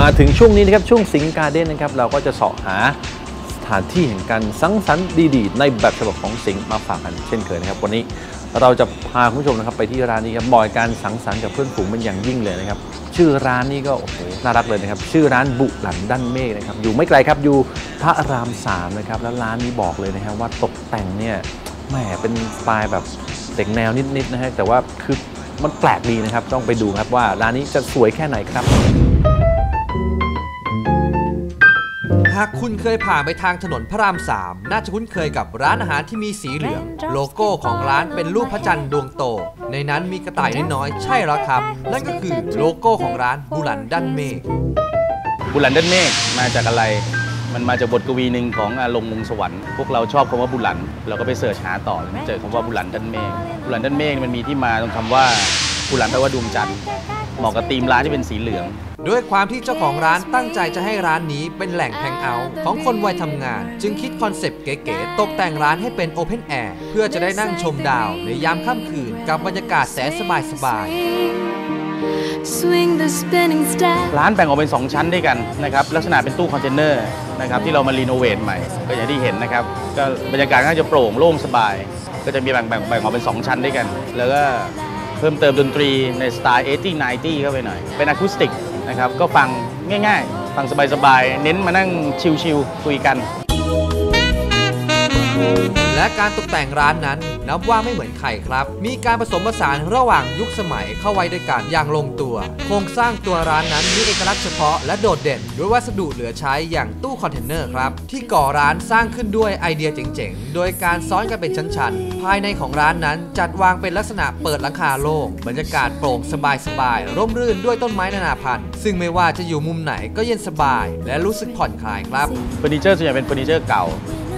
มาถึงช่วงนี้นะครับช่วงสิงการ์เด้นนะครับเราก็จะเสาะหาสถานที่แห่งการสังสรรค์ดีๆ ในแบบฉบับของสิงห์มาฝากกันเช่นเคยนะครับวันนี้เราจะพาคุณผู้ชมนะครับไปที่ร้านนี้ครับบ่อยการสังสรรค์กับเพื่อนฝูงเป็นอย่างยิ่งเลยนะครับชื่อร้านนี้ก็โอ้โหน่ารักเลยนะครับชื่อร้านบุหลันด้านเมฆนะครับอยู่ไม่ไกลครับอยู่พระรามสามนะครับแล้วร้านนี้บอกเลยนะครับว่าตกแต่งเนี่ยแหมเป็นสไตล์แบบเด็กแนวนิดๆนะฮะแต่ว่าคือมันแปลกดีนะครับต้องไปดูครับว่าร้านนี้จะสวยแค่ไหนครับ หากคุณเคยผ่านไปทางถนนพระราม3น่าจะคุ้นเคยกับร้านอาหารที่มีสีเหลือง โลโก้ของร้านเป็นรูปพระจันทร์ดวงโต ในนั้นมีกระต่ายน้อยๆใช่แล้วครับ นั่นก็คือโลโก้ของร้านบุหลันด้านเมฆบุหลันด้านเมฆมาจากอะไร มันมาจากบทกวีหนึ่งของอาลงมุงสวรรค์พวกเราชอบคำว่าบุหลันเราก็ไปเสิร์ชหาต่อเจอคำว่าบุหลันด้านเมฆบุหลันด้านเมฆมันมีที่มาตรงคำว่าบุหลันแปลว่าดวงจันทร์ เหมาะกับธีมร้านที่เป็นสีเหลือง ด้วยความที่เจ้าของร้านตั้งใจจะให้ร้านนี้เป็นแหล่งแฮงเอาท์ของคนวัยทำงาน จึงคิดคอนเซปต์เก๋ๆตกแต่งร้านให้เป็นโอเพนแอร์เพื่อจะได้นั่งชมดาวในยามค่ำคืนกับบรรยากาศแสนสบายๆ Swing the spinning step. ร้านแบ่งออกเป็น 2 ชั้นด้วยกันนะครับลักษณะเป็นตู้คอนเทนเนอร์นะครับที่เรามารีโนเวทใหม่ ก็อย่างที่เห็นนะครับก็บรรยากาศก็จะโปร่งโล่งสบาย ก็จะมีแบ่งแบ่งแบ่งออกเป็น 2 ชั้นด้วยกัน แล้วก็ เพิ่มเติมดนตรีในสไตล์ 80 90 เข้าไปหน่อย เป็นอะคูสติกนะครับ ก็ฟังง่ายๆ ฟังสบายๆ เน้นมานั่งชิลๆ คุยกัน และการตกแต่งร้านนั้นนับว่าไม่เหมือนใครครับ มีการผสมผสานระหว่างยุคสมัยเข้าไว้ด้วยกันอย่างลงตัว โครงสร้างตัวร้านนั้นมีเอกลักษณ์เฉพาะและโดดเด่น ด้วยวัสดุเหลือใช้อย่างตู้คอนเทนเนอร์ครับ ที่ก่อร้านสร้างขึ้นด้วยไอเดียเจ๋งๆ โดยการซ้อนกันเป็นชั้นๆ ภายในของร้านนั้นจัดวางเป็นลักษณะเปิดหลังคาโล่งบรรยากาศโปร่งสบายๆร่มรื่นด้วยต้นไม้นานาพันธุ์ ซึ่งไม่ว่าจะอยู่มุมไหนก็เย็นสบาย และรู้สึกผ่อนคลายครับเฟอร์นิเจอร์ส่วนใหญ่เป็นเฟอร์นิเจอร์เก่า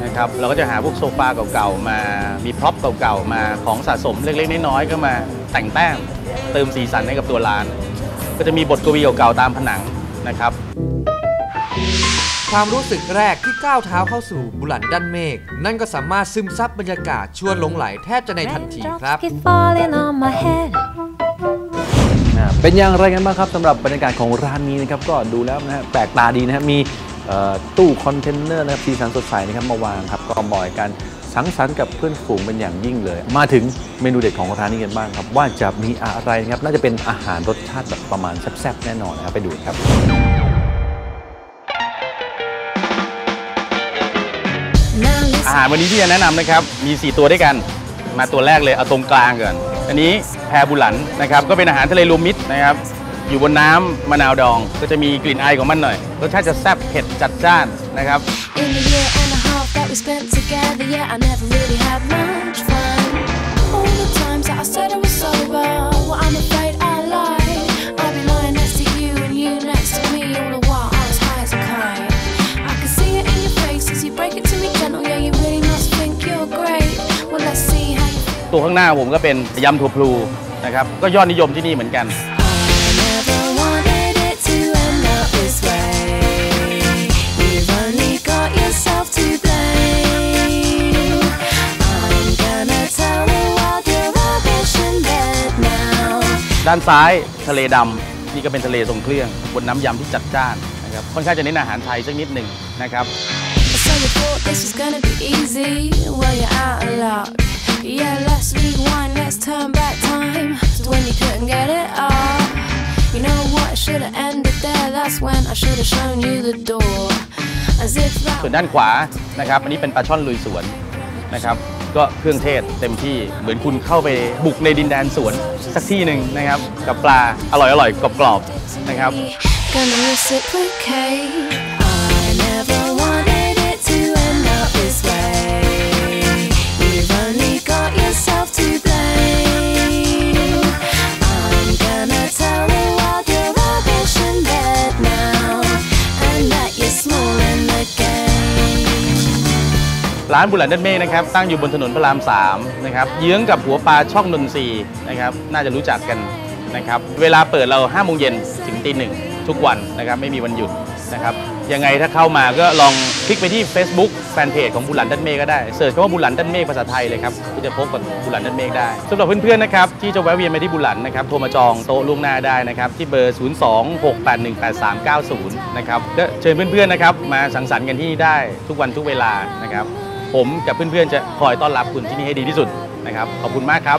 นะครับเราก็จะหาพวกโซฟาเก่าๆมา มีพร็อพเก่าๆมาของสะสมเล็กๆน้อยๆก็มาแต่งแต้มเติมสีสันให้กับตัวร้าน ก็จะมีบทกวีเก่าๆตามผนังนะครับความรู้สึกแรกที่ก้าวเท้าเข้าสู่บุหลันด้านเมฆนั่นก็สามารถซึมซับบรรยากาศชวนหลงไหลแทบจะในทันทีครับ Raindrops keep falling on my head. อ่าเป็นอย่างไรกันบ้างครับสำหรับบรรยากาศของร้านนี้นะครับก็ดูแล้วนะฮะแปลกตาดีนะฮะมีเอ่อ ตู้คอนเทนเนอร์นะครับสีสันสดใสนะครับมาวางครับก็บ่อยกันสังสรรค์กับเพื่อนฝูงเป็นอย่างยิ่งเลย มาถึงเมนูเด็ดของร้านนี้กันบ้างครับ ว่าจะมีอะไรนะครับน่าจะเป็นอาหารรสชาติแบบประมาณแซ่บๆแน่นอนนะครับไปดูครับอาหารวันนี้ที่จะแนะนำนะครับมี 4 ตัวด้วยกัน มาตัวแรกเลยเอาตรงกลางก่อนอันนี้แพรบุหลันนะครับก็เป็นอาหารทะเลรวมมิตรนะครับ อยู่บนน้ำมะนาวดอง ก็จะมีกลิ่นอายของมันหน่อย รสชาติจะแซ่บเผ็ดจัดจ้านนะครับ In the year and a half that we spent together, yeah, I never really had much fun. All the times that I said I was sober, well, I'm afraid I lied. I'd be lying next to you and you next to me, all the while I was high as a kite. I can see it in your face as you break it to me gentle, yeah, you really must think you're great. Well, let's see how you feel. ตัวข้างหน้าผมก็เป็นยำถั่วพลูนะครับ ก็ยอดนิยมที่นี่เหมือนกัน ด้านซ้ายทะเลดำนี่ก็เป็นทะเลทรงเครื่องบนน้ำยำที่จัดจ้านนะครับค่อนข้างจะเน้นอาหารไทยสักนิดหนึ่งนะครับ So you thought this was gonna be easy? Well, you're out of luck. Yeah, let's rewind, let's turn back time to when you couldn't get it up. You know what? Should have ended there. That's when I should have shown you the door. As if that ส่วนด้านขวานะครับอันนี้เป็นปลาช่อนลุยสวนนะครับก็เครื่องเทศเต็มที่เหมือนคุณเข้าไปบุกในดินแดนสวนสักที่หนึ่งนะครับ กับปลาอร่อยๆกรอบๆนะครับ ร้านบุหลันเดนเมฆนะครับตั้งอยู่บนถนนพระราม3นะครับเยื้องกับหัวปลาช่องนนทรีนะครับน่าจะรู้จักกันนะครับเวลาเปิดเรา5โมงเย็นถึงตีหนึ่งทุกวันนะครับไม่มีวันหยุดนะครับยังไงถ้าเข้ามาก็ลองคลิกไปที่ Facebook แฟนเพจของบุหลันด้นเมฆก็ได้เสิร์ชคำว่าบุหลันด้นเมฆภาษาไทยเลยครับก็จะพบกับบุหลันด้นเมฆได้สำหรับเพื่อนๆนะครับที่จะแวะเวียนมาที่บุหลันนะครับโทรมาจองโต๊ะล่วงหน้าได้นะครับที่เบอร์ 026818390 นะครับก็เชิญเพื่อนๆนะครับมาสังสรรค์กันที่นี่ได้ทุกวันทุกเวลานะครับ ผมกับเพื่อนๆ จะคอยต้อนรับคุณที่นี่ให้ดีที่สุดนะครับ ขอบคุณมากครับ